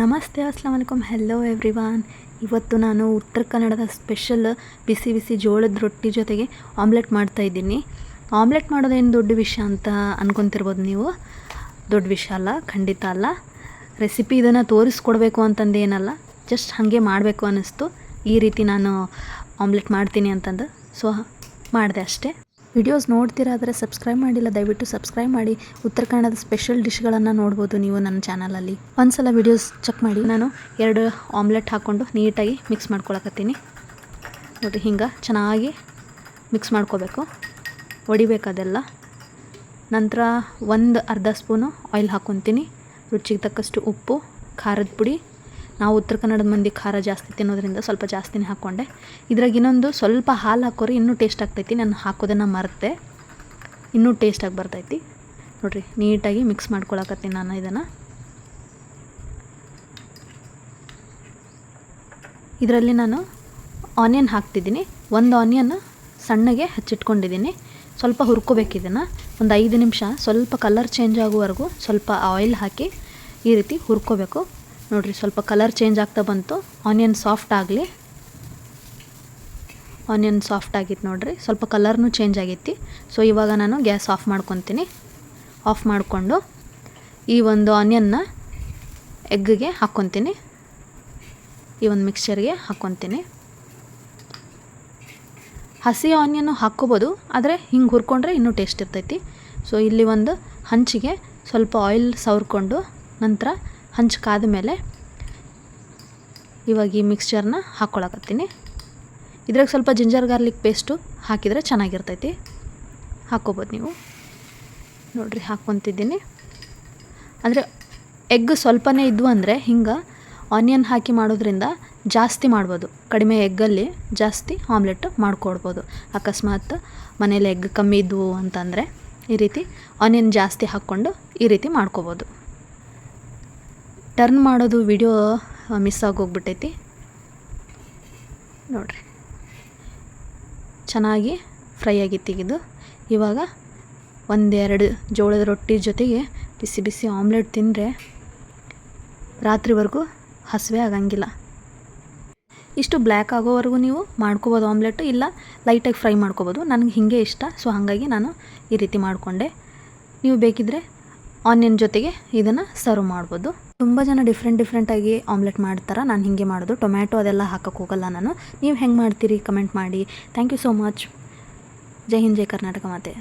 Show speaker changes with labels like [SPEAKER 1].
[SPEAKER 1] ನಮಸ್ತೆ Assam hello everyone ಇವತ್ತು ನಾನು ಉತ್ತರ ಕನ್ನಡದ ಸ್ಪೆಷಲ್ ಬಿಸಿ ಬಿಸಿ ಜೋಳದ ರೊಟ್ಟಿ ಜೊತೆಗೆ ಆಮ್ಲೆಟ್ ಮಾಡ್ತಾ ಇದ್ದೀನಿ. ಆಮ್ಲೆಟ್ ಮಾಡೋದೇನು ದೊಡ್ಡ ವಿಷಯ ಅಂತ ಅಂದ್ಕೊತಿರ್ಬೋದು ನೀವು? ದೊಡ್ಡ ವಿಷಯ ಅಲ್ಲ, ಖಂಡಿತ ಅಲ್ಲ. ರೆಸಿಪಿ ಇದನ್ನು ತೋರಿಸ್ಕೊಡ್ಬೇಕು ಅಂತಂದು ಏನಲ್ಲ ಜಸ್ಟ್ ಹಾಗೆ ಮಾಡಬೇಕು ಅನ್ನಿಸ್ತು. ಈ ರೀತಿ ನಾನು ಆಮ್ಲೆಟ್ ಮಾಡ್ತೀನಿ ಅಂತಂದು. ಸೊ ಮಾಡಿದೆ ಅಷ್ಟೇ. ವಿಡಿಯೋಸ್ ನೋಡ್ತಿರಾದರೆ ಸಬ್ಸ್ಕ್ರೈಬ್ ಮಾಡಿಲ್ಲ, ದಯವಿಟ್ಟು ಸಬ್ಸ್ಕ್ರೈಬ್ ಮಾಡಿ. ಉತ್ತರ ಕನ್ನಡದ ಸ್ಪೆಷಲ್ ಡಿಶ್ಗಳನ್ನು ನೋಡ್ಬೋದು ನೀವು ನನ್ನ ಚಾನಲಲ್ಲಿ. ಒಂದ್ಸಲ ವಿಡಿಯೋಸ್ ಚೆಕ್ ಮಾಡಿ. ನಾನು ಎರಡು ಆಮ್ಲೆಟ್ ಹಾಕ್ಕೊಂಡು ನೀಟಾಗಿ ಮಿಕ್ಸ್ ಮಾಡ್ಕೊಳಕತ್ತೀನಿ. ನೋಡಿ, ಹಿಂಗೆ ಚೆನ್ನಾಗಿ ಮಿಕ್ಸ್ ಮಾಡ್ಕೋಬೇಕು. ಒಡಿಬೇಕದೆಲ್ಲ ನಂತರ ಒಂದು ಅರ್ಧ ಸ್ಪೂನು ಆಯಿಲ್ ಹಾಕ್ಕೊತೀನಿ. ರುಚಿಗೆ ತಕ್ಕಷ್ಟು ಉಪ್ಪು, ಖಾರದ ಪುಡಿ. ನಾವು ಉತ್ತರ ಕನ್ನಡದ ಮಂದಿ ಖಾರ ಜಾಸ್ತಿ ತಿನ್ನೋದ್ರಿಂದ ಸ್ವಲ್ಪ ಜಾಸ್ತಿನೇ ಹಾಕ್ಕೊಂಡೆ ಇದ್ರಾಗ ಇನ್ನೊಂದು ಸ್ವಲ್ಪ ಹಾಲು ಹಾಕೋರಿ ಇನ್ನೂ ಟೇಸ್ಟ್ ಆಗ್ತೈತಿ. ನಾನು ಹಾಕೋದನ್ನು ಮರೆತೆ. ಇನ್ನೂ ಟೇಸ್ಟಾಗಿ ಬರ್ತೈತಿ. ನೋಡಿರಿ, ನೀಟಾಗಿ ಮಿಕ್ಸ್ ಮಾಡ್ಕೊಳಕತ್ತೀನಿ ನಾನು ಇದನ್ನು. ಇದರಲ್ಲಿ ನಾನು ಆನಿಯನ್ ಹಾಕ್ತಿದ್ದೀನಿ. ಒಂದು ಆನಿಯನ್ ಸಣ್ಣಗೆ ಹಚ್ಚಿಟ್ಕೊಂಡಿದ್ದೀನಿ. ಸ್ವಲ್ಪ ಹುರ್ಕೋಬೇಕು ಇದನ್ನು. ಒಂದು ಐದು ನಿಮಿಷ ಸ್ವಲ್ಪ ಕಲರ್ ಚೇಂಜ್ ಆಗುವವರೆಗೂ ಸ್ವಲ್ಪ ಆಯಿಲ್ ಹಾಕಿ ಈ ರೀತಿ ಹುರ್ಕೋಬೇಕು. ನೋಡಿರಿ, ಸ್ವಲ್ಪ ಕಲರ್ ಚೇಂಜ್ ಆಗ್ತಾ ಬಂತು. ಆನಿಯನ್ ಸಾಫ್ಟ್ ಆಗಲಿ. ಆನಿಯನ್ ಸಾಫ್ಟ್ ಆಗಿತ್ತು ನೋಡಿರಿ. ಸ್ವಲ್ಪ ಕಲರ್ನು ಚೇಂಜ್ ಆಗೈತಿ. ಸೊ ಇವಾಗ ನಾನು ಗ್ಯಾಸ್ ಆಫ್ ಮಾಡ್ಕೊತೀನಿ. ಆಫ್ ಮಾಡಿಕೊಂಡು ಈ ಒಂದು ಆನಿಯನ್ನ ಎಗ್ಗಿಗೆ ಹಾಕ್ಕೊತೀನಿ ಈ ಒಂದು ಮಿಕ್ಸ್ಚರ್ಗೆ ಹಾಕ್ಕೊತೀನಿ ಹಸಿ ಆನಿಯನ್ನು ಹಾಕ್ಕೋಬೋದು. ಆದರೆ, ಹಿಂಗೆ ಹುರ್ಕೊಂಡ್ರೆ ಇನ್ನೂ ಟೇಸ್ಟ್ ಇರ್ತೈತಿ. ಸೊ ಇಲ್ಲಿ ಒಂದು ಹಂಚಿಗೆ ಸ್ವಲ್ಪ ಆಯಿಲ್ ಸವರ್ಕೊಂಡು ನಂತರ ಹಂಚು ಕಾದ ಮೇಲೆ ಇವಾಗ ಈ ಮಿಕ್ಸ್ಚರ್ನ ಹಾಕ್ಕೊಳಕತ್ತೀನಿ ಇದ್ರಾಗ ಸ್ವಲ್ಪ ಜಿಂಜರ್ ಗಾರ್ಲಿಕ್ ಪೇಸ್ಟು ಹಾಕಿದರೆ ಚೆನ್ನಾಗಿರ್ತೈತಿ. ಹಾಕ್ಕೋಬೋದು ನೀವು. ನೋಡಿರಿ, ಹಾಕ್ಕೊತಿದ್ದೀನಿ. ಅಂದರೆ ಎಗ್ ಸ್ವಲ್ಪನೇ ಇದ್ವು ಅಂದರೆ ಹಿಂಗೆ ಆನಿಯನ್ ಹಾಕಿ ಮಾಡೋದ್ರಿಂದ ಜಾಸ್ತಿ ಮಾಡ್ಬೋದು. ಕಡಿಮೆ ಎಗ್ಗಲ್ಲಿ ಜಾಸ್ತಿ ಆಮ್ಲೆಟ್ ಮಾಡ್ಕೊಡ್ಬೋದು. ಅಕಸ್ಮಾತ್ ಮನೇಲಿ ಎಗ್ ಕಮ್ಮಿ ಇದ್ವು ಅಂತಂದರೆ ಈ ರೀತಿ ಆನಿಯನ್ ಜಾಸ್ತಿ ಹಾಕ್ಕೊಂಡು ಈ ರೀತಿ ಮಾಡ್ಕೋಬೋದು. ಟರ್ನ್ ಮಾಡೋದು ವಿಡಿಯೋ ಮಿಸ್ ಆಗೋಗ್ಬಿಟ್ಟೈತಿ. ನೋಡಿರಿ. ಚೆನ್ನಾಗಿ ಫ್ರೈ ಆಗಿ ತೆಗೆದು, ಇವಾಗ ಒಂದೆರಡು ಜೋಳದ ರೊಟ್ಟಿ ಜೊತೆಗೆ ಬಿಸಿ ಬಿಸಿ ಆಮ್ಲೆಟ್ ತಿಂದರೆ ರಾತ್ರಿವರೆಗೂ ಹಸಿವೆ ಆಗಂಗಿಲ್ಲ. ಇಷ್ಟು ಬ್ಲ್ಯಾಕ್ ಆಗೋವರೆಗೂ ನೀವು ಮಾಡ್ಕೋಬೋದು ಆಮ್ಲೆಟ್ ಇಲ್ಲ ಲೈಟಾಗಿ ಫ್ರೈ ಮಾಡ್ಕೋಬೋದು. ನನಗೆ ಹೀಗೆ ಇಷ್ಟ ಸೊ ಹಾಗಾಗಿ ನಾನು ಈ ರೀತಿ ಮಾಡಿಕೊಂಡೆ. ನೀವು ಬೇಕಿದ್ದರೆ ಆನಿಯನ್ ಜೊತೆಗೆ ಇದನ್ನು ಸರ್ವ್ ಮಾಡ್ಬೋದು. ತುಂಬ ಜನ ಡಿಫ್ರೆಂಟ್ ಡಿಫ್ರೆಂಟಾಗಿ ಆಮ್ಲೆಟ್ ಮಾಡ್ತಾರೆ. ನಾನು ಹೀಗೆ ಮಾಡೋದು. ಟೊಮ್ಯಾಟೊ ಅದೆಲ್ಲ ಹಾಕಕ್ಕೆ ಹೋಗಲ್ಲ ನಾನು. ನೀವು ಹೆಂಗೆ ಮಾಡ್ತೀರಿ? ಕಮೆಂಟ್ ಮಾಡಿ. ಥ್ಯಾಂಕ್ ಯು ಸೋ ಮಚ್ ಜೈ ಹಿಂದ್, ಜೈ ಕರ್ನಾಟಕ ಮಾತೆ.